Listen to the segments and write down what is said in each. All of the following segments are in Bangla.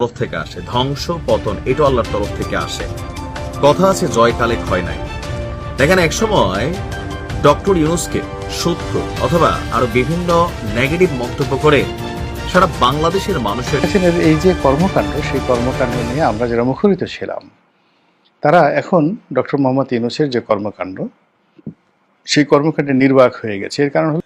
তরফ থেকে আসে। ধ্বংস পতন এটা আল্লাহর তরফ থেকে আসে। কথা আছে জয়কালে ক্ষয় নাই। দেখেন একসময় ডক্টর ইউনুসকে সুদখোর অথবা আরও বিভিন্ন নেগেটিভ মন্তব্য করে সারা বাংলাদেশের মানুষের এই যে কর্মকাণ্ড, সেই কর্মকাণ্ড নিয়ে আমরা যারা মুখরিত ছিলাম, তারা এখন ডক্টর মোহাম্মদ ইউনুসের যে কর্মকাণ্ড, সেই কর্মকাণ্ডে নির্বাক হয়ে গেছে। এর কারণ হলো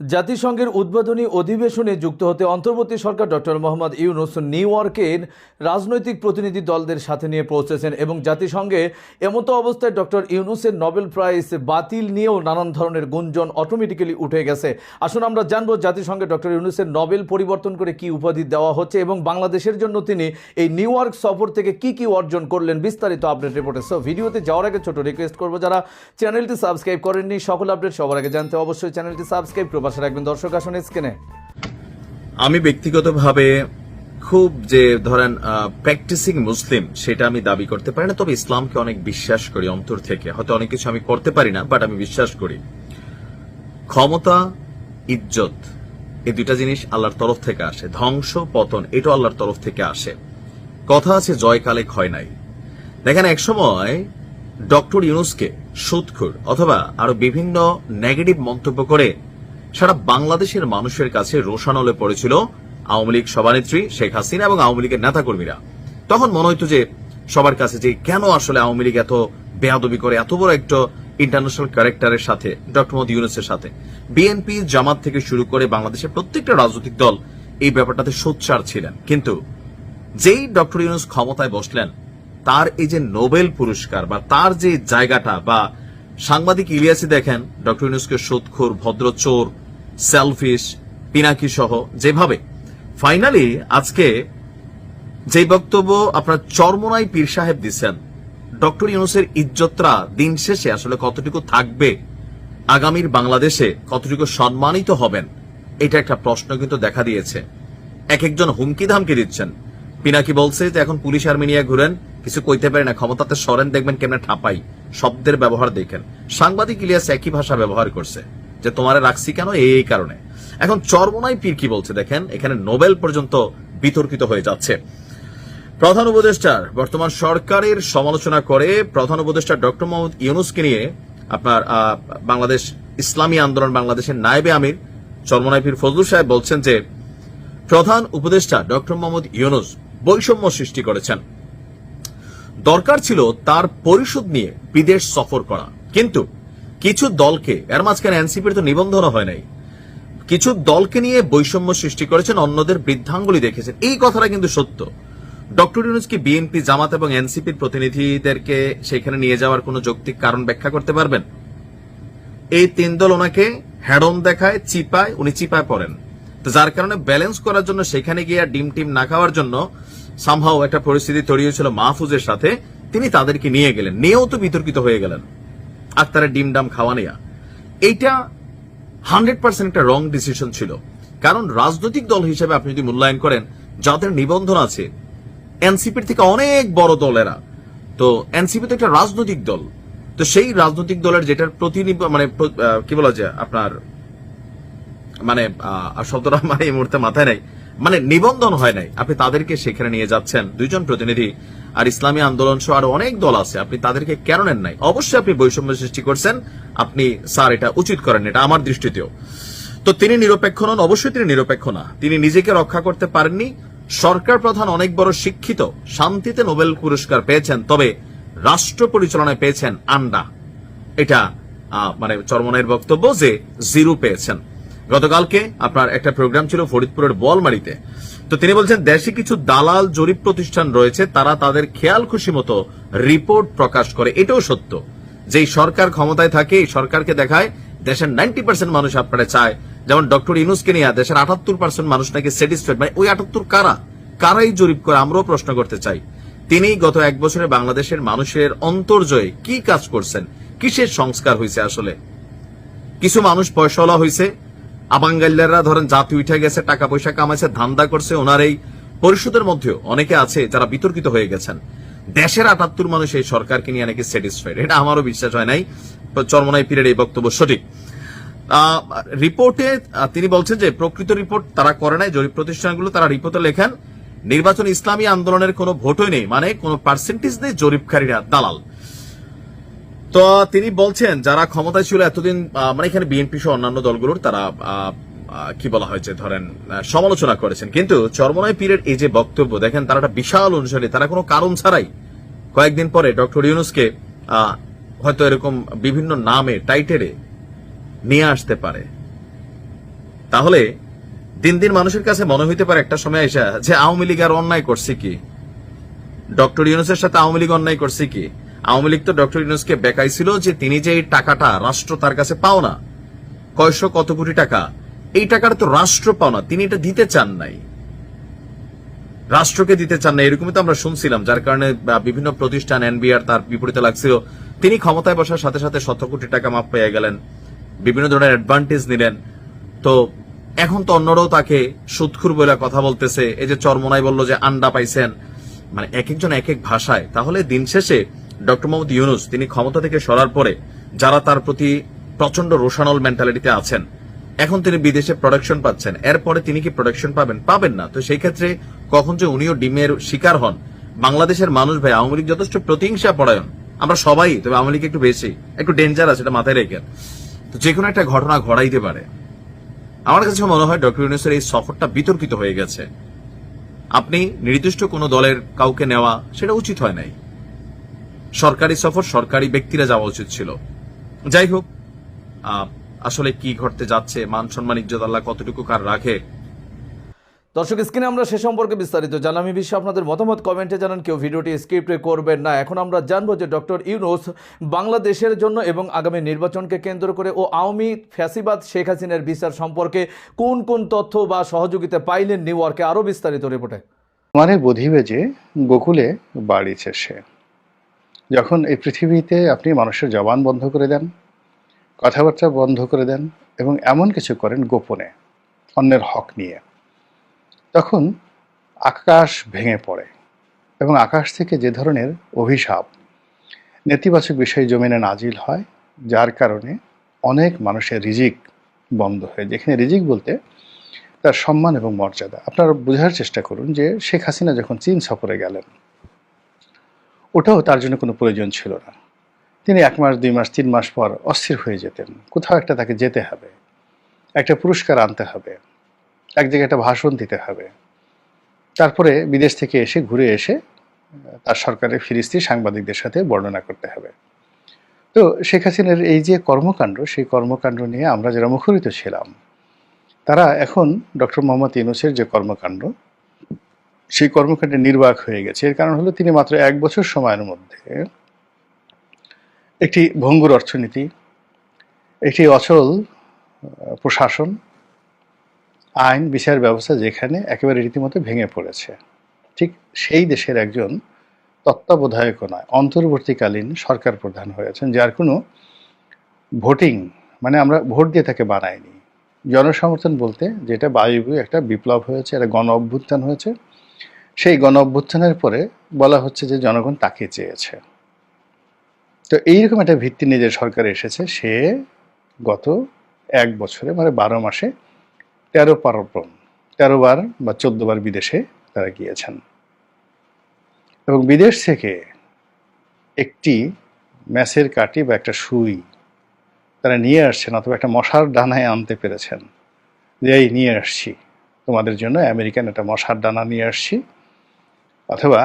জাতিসংঘের উদ্বোধনী অধিবেশনে যুক্ত হতে অন্তর্বর্তী সরকার ডক্টর মোহাম্মদ ইউনুস নিউ ইয়র্কের রাজনৈতিক প্রতিনিধি দলদের সাথে নিয়ে পৌঁছেছেন এবং জাতিসংঘে এমতো অবস্থায় ডক্টর ইউনুসের নোবেল প্রাইজ বাতিল নিয়েও নানান ধরনের গুঞ্জন অটোমেটিক্যালি উঠে গেছে। আসুন আমরা জানব জাতিসংঘে ডক্টর ইউনুসের নোবেল পরিবর্তন করে কি উপাধি দেওয়া হচ্ছে এবং বাংলাদেশের জন্য তিনি এই নিউ ইয়র্ক সফর থেকে কি কি অর্জন করলেন বিস্তারিত আপডেট রিপোর্টে। সো ভিডিওতে যাওয়ার আগে ছোট রিকোয়েস্ট করব, যারা চ্যানেলটি সাবস্ক্রাইব করেননি, সকল আপডেট সবার আগে জানতে অবশ্যই চ্যানেলটি সাবস্ক্রাইব করে পাশে রাখবেন দর্শক আসুন স্ক্রিনে। আমি ব্যক্তিগতভাবে খুব যে ধরেন প্র্যাকটিসিং মুসলিম সেটা আমি দাবি করতে পারি না, তবে ইসলামকে অনেক বিশ্বাস করি অন্তর থেকে। হয়তো অনেক কিছু আমি করতে পারি না বাট আমি বিশ্বাস করি। ক্ষমতা, ইজ্জত, এই দুইটা জিনিস আল্লাহর তরফ থেকে আসে। ধ্বংস, পতন এটা আল্লাহর তরফ থেকে আসে। কথা আছে, জয়কালে ক্ষয় নাই। দেখেন একসময় ডক্টর ইউনুসকে সুদখোর অথবা আরও বিভিন্ন নেগেটিভ মন্তব্য করে সারা বাংলাদেশের মানুষের কাছে রোশানলে পড়েছিল আওয়ামী লীগ সভানেত্রী শেখ হাসিনা এবং আওয়ামী লীগের নেতাকর্মীরা। তখন মনে হইতো যে সবার কাছে যে কেন আসলে আওয়ামী লীগ এত বেয়াদবি করে, এত বড় একটা ইন্টারন্যাশনাল ক্যারেক্টারের সাথে, ডক্টর মোহাম্মদ ইউনুসের সাথে। বিএনপি জামাত থেকে শুরু করে বাংলাদেশের প্রত্যেকটা রাজনৈতিক দল এই ব্যাপারটাতে সোচ্চার ছিলেন। কিন্তু যেই ডক্টর ইউনুস ক্ষমতায় বসলেন, তার এই যে নোবেল পুরস্কার বা তার যে জায়গাটা বা সাংবাদিক ইলিয়াসি দেখেন, ডক্টর ইউনুসকে সুদখোর, ভদ্রচোর সেলফিশ পিনাকি সহ যেভাবে। ফাইনালি আজকে যে বক্তব্য আপনার চরমনাই পীর সাহেব দিচ্ছেন, ডক্টর ইউনুসের ইজ্জতরা দিন শেষে আসলে কতটুকু থাকবে, আগামীর বাংলাদেশে কতটুকু সম্মানিত হবেন, এটা একটা প্রশ্ন কিন্তু দেখা দিয়েছে। এক একজন হুমকি ধামকি দিচ্ছেন। পিনাকি বলছে যে এখন পুলিশ আর্মি নিয়ে ঘুরেন, কিছু কইতে পারে না, ক্ষমতাতে সরেন, দেখবেন কেমনে ঠাপাই, শব্দের ব্যবহার দেখেন। সাংবাদিক ইলিয়াস একই ভাষা ব্যবহার করছে। যে তোমারে রাখছি কেন? এই কারণে। এখন চরমনাই পীর কি বলছে দেখেন, এখানে নোবেল পর্যন্ত বিতর্কিত হয়ে যাচ্ছে। প্রধান উপদেষ্টার বর্তমান সরকারের সমালোচনা করে প্রধান উপদেষ্টা ডক্টর মোহাম্মদ ইউনুসকে নিয়ে আপনার বাংলাদেশ ইসলামী আন্দোলন, বাংলাদেশের নায়েবে আমির চরমনাই পীর ফজলুল সাহেব বলছেন যে, প্রধান উপদেষ্টা ডক্টর মোহাম্মদ ইউনুস বৈষম্য সৃষ্টি করেছেন। দরকার ছিল তার পরিষদ নিয়ে বিদেশ সফর করা। কিন্তু কিছু দলকে, এর মাঝখানে এনসিপির তো নিবন্ধন হয় নাই, কিছু দলকে নিয়ে বৈষম্য সৃষ্টি করেছেন, অন্যদের বৃদ্ধাঙ্গুলি দেখেছেন। এই কথাটা কিন্তু সত্য। ডক্টর ইউনুস কি বিএনপি, জামাত এবং এনসিপির প্রতিনিধিদেরকে সেখানে নিয়ে যাওয়ার কোনো যৌক্তিক কারণ ব্যাখ্যা করতে পারবেন? এই তিন দল ওনাকে হ্যাডন দেখায়, চিপায়, উনি চিপায় পড়েন। তো যার কারণে ব্যালেন্স করার জন্য সেখানে গিয়ে ডিম টিম না খাওয়ার জন্য সামহাও একটা পরিস্থিতি তৈরি হয়েছিল মাহফুজের সাথে। তিনি তাদেরকে নিয়ে গেলেন, নিয়েও তো বিতর্কিত হয়ে গেলেন। আক্তারের ডিম ডাম খাওয়া নেয়া। এইটা হান্ড্রেড পার্সেন্ট একটা রং ডিসিশন ছিল। কারণ রাজনৈতিক দল হিসেবে আপনি যদি মূল্যায়ন করেন, যাদের নিবন্ধন আছে, এনসিপির থেকে অনেক বড় দল এরা। তো এনসিপি তো একটা রাজনৈতিক দল। তো সেই রাজনৈতিক দলের যেটার প্রতিনিধি মানে কি বলা যায়, আপনার মানে আর শব্দটা মানে এই মুহূর্তে মাথায় নাই। মানে নিবন্ধন হয় নাই। আপনি তাদেরকে সেখানে নিয়ে যাচ্ছেন। দুইজন প্রতিনিধি আর ইসলামী আন্দোলন সহ আরও অনেক দল আছে। আপনি তাদেরকে কেন নেন নাই? অবশ্যই আপনি বৈষম্য সৃষ্টি করছেন। আপনি, স্যার, এটা উচিত করেন, এটা আমার দৃষ্টিতেও। তো তিনি নিরপেক্ষ নন, অবশ্যই তিনি নিরপেক্ষ না। তিনি নিজেকে রক্ষা করতে পারেননি। সরকার প্রধান অনেক বড় শিক্ষিত, শান্তিতে নোবেল পুরস্কার পেয়েছেন, তবে রাষ্ট্র পরিচালনায় পেয়েছেন আন্ডা। এটা মানে চরমনের বক্তব্য যে জিরো পেয়েছেন। গতকালকে আপনার একটা প্রোগ্রাম ছিল ফরিদপুরের বলমারিতে। তো তিনি বলছেন, দেশে কিছু দালাল জরিপ প্রতিষ্ঠান রয়েছে, তারা তাদের খেয়াল খুশি মতো রিপোর্ট প্রকাশ করে। এটাও সত্য যেই সরকার ক্ষমতায় থাকে, এই সরকারকে দেখায় দেশের নাইনটি পার্সেন্ট মানুষ আপনারা চায়। যেমন ডক্টর ইনুসকে নিয়ে দেশের আটাত্তর পার্সেন্ট মানুষ নাকি স্যাটিসফাইড। মানে ওই আটাত্তর কারা? কারাই জরিপ করে আমরাও প্রশ্ন করতে চাই। তিনি গত এক বছরে বাংলাদেশের মানুষের অন্তর্জয়ে কি কাজ করছেন? কিসের সংস্কার হয়েছে আসলে? কিছু মানুষ পয়সাওয়ালা হয়েছে আবাঙ্গাল্লাররা ধরেন জাতি উঠে গেছে, টাকা পয়সা কামাইছে, ধান্দা করছে, ওনার এই পরিষদের মধ্যেও অনেকে আছে যারা বিতর্কিত হয়ে গেছেন। দেশের আটাত্তর মানুষ এই সরকারকে নিয়ে নাকি স্যাটিসফাইড এটা আমারও বিশ্বাস হয় নাই চরমনাই পীরের এই বক্তব্য সঠিক। রিপোর্টে তিনি বলছেন যে প্রকৃত রিপোর্ট তারা করে নাই, জরিপ প্রতিষ্ঠানগুলো তারা রিপোর্টে লেখেন, নির্বাচন ইসলামী আন্দোলনের কোনো ভোটই নেই মানে কোনো পার্সেন্টেজ নেই জরিপকারীরা, দালাল। তো তিনি বলছেন, যারা ক্ষমতায় ছিল এতদিন মানে এখানে বিএনপি সহ অন্যান্য দলগুলোর তারা কি বলা হয়েছে ধরেন সমালোচনা করেছেন। কিন্তু চরমনায় পীরের এই যে বক্তব্য, দেখেন তারা একটা বিশাল অনুসারী, তারা কোনো কারণ ছাড়াই কয়েকদিন পরে ডক্টর ইউনুসকে হয়তো এরকম বিভিন্ন নামে, টাইটেলে নিয়ে আসতে পারে। তাহলে দিন দিন মানুষের কাছে মনে হইতে পারে একটা সময় এসে, যে আওয়ামী লীগ আর অন্যায় করছে কি? ডক্টর ইউনুসের সাথে আওয়ামী লীগ অন্যায় করছে কি? আওয়ামী লীগ তো ডক্টর ইউনুসকে বেকাইছিল যে তিনি যে টাকাটা রাষ্ট্র তার কাছে পাও না। কয়শো কত কোটি টাকা? এই টাকাটা তো রাষ্ট্র পাও না, তিনি এটা দিতে চান নাই। রাষ্ট্রকে দিতে চান না, এরকমই তো আমরা শুনছিলাম, যার কারণে বিভিন্ন প্রতিষ্ঠান, এনবিআর তার বিপরীতে লাগছিল। তিনি ক্ষমতায় বসার সাথে সাথে শত কোটি টাকা মাপ পেয়ে গেলেন, বিভিন্ন ধরনের অ্যাডভান্টেজ নিলেন। তো এখন তো অন্যরাও তাকে সুৎখুর বলে কথা বলতেছে, এই যে চরমনাই বলল যে আন্ডা পাইছেন মানে এক একজন এক এক ভাষায়। তাহলে দিন শেষে ডক্টর মোহাম্মদ ইউনুস, তিনি ক্ষমতা থেকে সরার পরে যারা তার প্রতি প্রচণ্ড রোশানল মেন্টালিটিতে আছেন, এখন তিনি বিদেশে প্রোডাকশন পাচ্ছেন। এরপরে তিনি কি প্রোডাকশন পাবেন? পাবেন না। তো সেই ক্ষেত্রে কখন যে উনিও ডিমের শিকার হন, বাংলাদেশের মানুষ ভাই, আওয়ামী লীগ যথেষ্ট প্রতিহিংসা পরায়ণ। আমরা সবাই, তবে আওয়ামী লীগ একটু বেশি, একটু ডেঞ্জার আছে, এটা মাথায় রেখে। তো যে কোনো একটা ঘটনা ঘটাইতে পারে। আমার কাছে মনে হয় ডক্টর ইউনুসের এই সফরটা বিতর্কিত হয়ে গেছে। আপনি নির্দিষ্ট কোনো দলের কাউকে নেওয়া, সেটা উচিত হয় নাই। সরকারি সফর সরকারি ব্যক্তিরা যাওয়া উচিত ছিল। যাই হোক আসলে কি ঘটতে যাচ্ছে মান সম্মান ইজ্জত আল্লাহ কতটুকু কার রাখে? দর্শক স্ক্রিনে আমরা সে সম্পর্কে বিস্তারিত জানাম এই বিষয়ে আপনাদের মতামত কমেন্টে জানান কেউ ভিডিওটি স্ক্রিপ্ট করবেন না। এখন আমরা জানব যে ডক্টর ইউনুস বাংলাদেশের জন্য এবং আগামী নির্বাচনকে কেন্দ্র করে ও আওয়ামী ফ্যাসিবাদ শেখ হাসিনার বিচার সম্পর্কে কোন কোন তথ্য বা সহযোগিতা পাইলেন নিউ ইয়র্কে? আরও বিস্তারিত রিপোর্টে। মানে বধিবে যে গোকুলে বাড়িছে সে। যখন এই পৃথিবীতে আপনি মানুষের জবান বন্ধ করে দেন, কথাবার্তা বন্ধ করে দেন এবং এমন কিছু করেন গোপনে, অন্যের হক নিয়ে, তখন আকাশ ভেঙে পড়ে এবং আকাশ থেকে যে ধরনের অভিশাপ, নেতিবাচক বিষয় জমিনে নাজিল হয়, যার কারণে অনেক মানুষের রিজিক বন্ধ হয়ে যেখানে রিজিক বলতে তার সম্মান এবং মর্যাদা। আপনারা বোঝার চেষ্টা করুন যে শেখ হাসিনা যখন চীন সফরে গেলেন ওটাও তার জন্য কোনো প্রয়োজন ছিল না। তিনি এক মাস, দুই মাস, তিন মাস পর অস্থির হয়ে যেতেন। কোথাও একটা তাকে যেতে হবে। একটা পুরস্কার আনতে হবে। এক জায়গায় একটা ভাষণ দিতে হবে। তারপরে বিদেশ থেকে এসে, ঘুরে এসে তার সরকারের ফিরিস্তি সাংবাদিকদের সাথে বর্ণনা করতে হবে। তো শেখ হাসিনার এই যে কর্মকাণ্ড, সেই কর্মকাণ্ড নিয়ে আমরা যারা মুখরিত ছিলাম, তারা এখন ডক্টর মোহাম্মদ ইউনুসের যে কর্মকাণ্ড সেই কর্মকাণ্ডে নির্বাক হয়ে গেছে। এর কারণ হলো তিনি মাত্র এক বছর সময়ের মধ্যে একটি ভঙ্গুর অর্থনীতি, একটি অচল প্রশাসন, আইন, বিচার ব্যবস্থা যেখানে একেবারে রীতিমতো ভেঙে পড়েছে। ঠিক সেই দেশের একজন তত্ত্বাবধায়কও নয়, অন্তর্বর্তীকালীন সরকার প্রধান হয়েছেন, যার কোনো ভোটিং মানে আমরা ভোট দিয়ে তাকে বানাইনি। জনসমর্থন বলতে যেটা বায়ুবীয় একটা বিপ্লব হয়েছে, একটা গণ অভ্যুত্থান হয়েছে সেই গণ অভ্যুত্থানের পরে বলা হচ্ছে যে জনগণ তাকে চেয়েছে। তো এইরকম একটা ভিত্তি নিয়ে যে সরকার এসেছে, সে গত এক বছরে মানে বারো মাসে তেরো পার্বণ তেরো বার বা চোদ্দ বার বিদেশে তারা গিয়েছেন। এবং বিদেশ থেকে একটি ম্যাচের কাটি বা একটা সুই তারা নিয়ে আসছেন, অথবা একটা মশার ডানায় আনতে পেরেছেন। যে, এই, নিয়ে আসছি। তোমাদের জন্য আমেরিকান একটা মশার ডানা নিয়ে আসছি। অথবা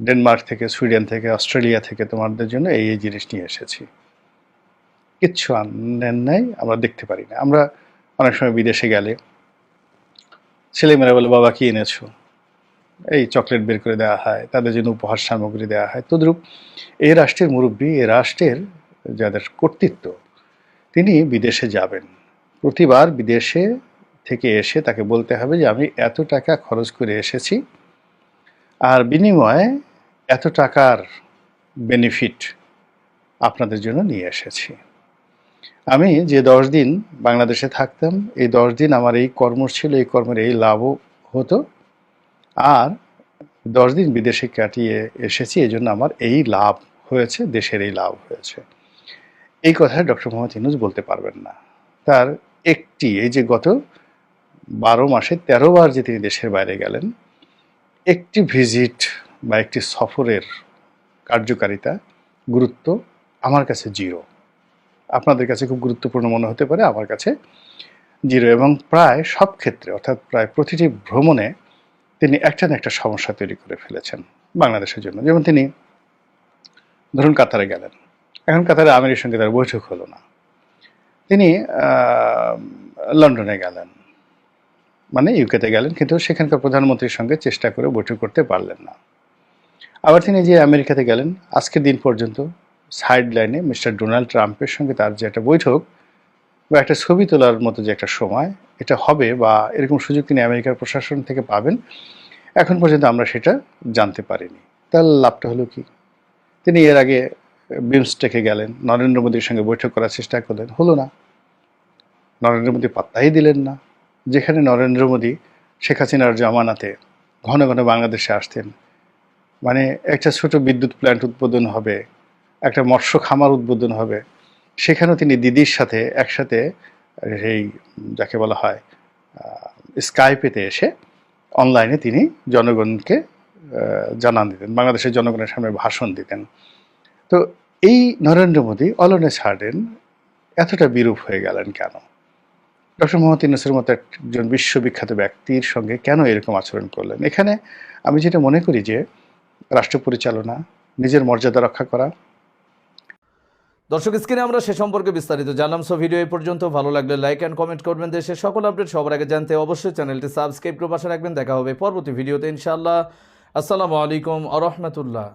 ডেনমার্ক থেকে, সুইডেন থেকে, অস্ট্রেলিয়া থেকে তোমাদের জন্য এই এই জিনিস নিয়ে এসেছি। কিচ্ছু আনেন নাই, আমরা দেখতে পারি না। আমরা অনেক সময় বিদেশে গেলে ছেলেমেয়েরা বলে, বাবা, কি এনেছো? এই চকলেট বের করে দেওয়া হয়, তাদের জন্য উপহার সামগ্রী দেওয়া হয়। তদ্রূপ এই রাষ্ট্রের মুরব্বী এ রাষ্ট্রের যাদের কর্তৃত্ব, তিনি বিদেশে যাবেন। প্রতিবার বিদেশে থেকে এসে তাকে বলতে হবে যে, আমি এত টাকা খরচ করে এসেছি আর বিনিময়ে এত টাকার বেনিফিট আপনাদের জন্য নিয়ে এসেছি। আমি যে দশ দিন বাংলাদেশে থাকতাম, এই দশ দিন আমার এই কর্ম ছিল, এই কর্মের এই লাভও হতো। আর দশ দিন বিদেশে কাটিয়ে এসেছি এই জন্য আমার এই লাভ হয়েছে, দেশের এই লাভ হয়েছে। এই কথা ডক্টর মোহাম্মদ ইনুস বলতে পারবেন না। তার একটি, এই যে গত বারো মাসে তেরো বার যে তিনি দেশের বাইরে গেলেন একটি ভিজিট বা একটি সফরের কার্যকারিতা গুরুত্ব আমার কাছে জিরো। আপনাদের কাছে খুব গুরুত্বপূর্ণ মনে হতে পারে, আমার কাছে জিরো। এবং প্রায় সব ক্ষেত্রে, অর্থাৎ প্রায় প্রতিটি ভ্রমণে তিনি একটা না একটা সমস্যা তৈরি করে ফেলেছেন বাংলাদেশের জন্য। যেমন তিনি ধরুন কাতারে গেলেন। এখন কাতারে আমিরের সঙ্গে তার বৈঠক হলো না। তিনি লন্ডনে গেলেন। মানে ইউকেতে গেলেন, কিন্তু সেখানকার প্রধানমন্ত্রীর সঙ্গে চেষ্টা করে বৈঠক করতে পারলেন না। আবার তিনি যে আমেরিকাতে গেলেন, আজকের দিন পর্যন্ত সাইড লাইনে মিস্টার ডোনাল্ড ট্রাম্পের সঙ্গে তার যে একটা বৈঠক বা একটা ছবি তোলার মতো যে একটা সময়, এটা হবে বা এরকম সুযোগ তিনি আমেরিকার প্রশাসন থেকে পাবেন, এখন পর্যন্ত আমরা সেটা জানতে পারিনি। তার লাভটা হলো কি? তিনি এর আগে বিমস্টেকে গেলেন, নরেন্দ্র মোদীর সঙ্গে বৈঠক করার চেষ্টা করলেন, হলো না। নরেন্দ্র মোদী পাত্তাই দিলেন না। যেখানে নরেন্দ্র মোদী শেখ হাসিনার জামানাতে ঘন ঘন বাংলাদেশে আসতেন। মানে একটা ছোট বিদ্যুৎ প্ল্যান্ট উদ্বোধন হবে, একটা মৎস্য খামার উদ্বোধন হবে। সেখানেও তিনি দিদির সাথে একসাথে এই, যাকে বলা হয় স্কাইপেতে এসে অনলাইনে তিনি জনগণকে জানান দিতেন, বাংলাদেশের জনগণের সামনে ভাষণ দিতেন। তো এই নরেন্দ্র মোদী অলনে ছাড়েন এতটা বিরূপ হয়ে গেলেন কেন? ডক্টর মোহাম্মদ ইউনুসের মতো একজন বিশ্ববিখ্যাত ব্যক্তির সঙ্গে কেন এরকম আচরণ করলেন? এখানে আমি যেটা মনে করি যে, রাষ্ট্র পরিচালনা, নিজের মর্যাদা রক্ষা করা। দর্শক, স্ক্রিনে আমরা সে সম্পর্কে বিস্তারিত জানলাম, সো ভিডিও এই পর্যন্ত ভালো লাগলে লাইক অ্যান্ড কমেন্ট করবেন। দেশের সকল আপডেট সবার আগে জানতে অবশ্যই চ্যানেলটি সাবস্ক্রাইব করে পাশে রাখবেন। দেখা হবে পরবর্তী ভিডিওতে ইনশাআল্লাহ। আসসালামু আলাইকুম আ রহমতুল্লাহ।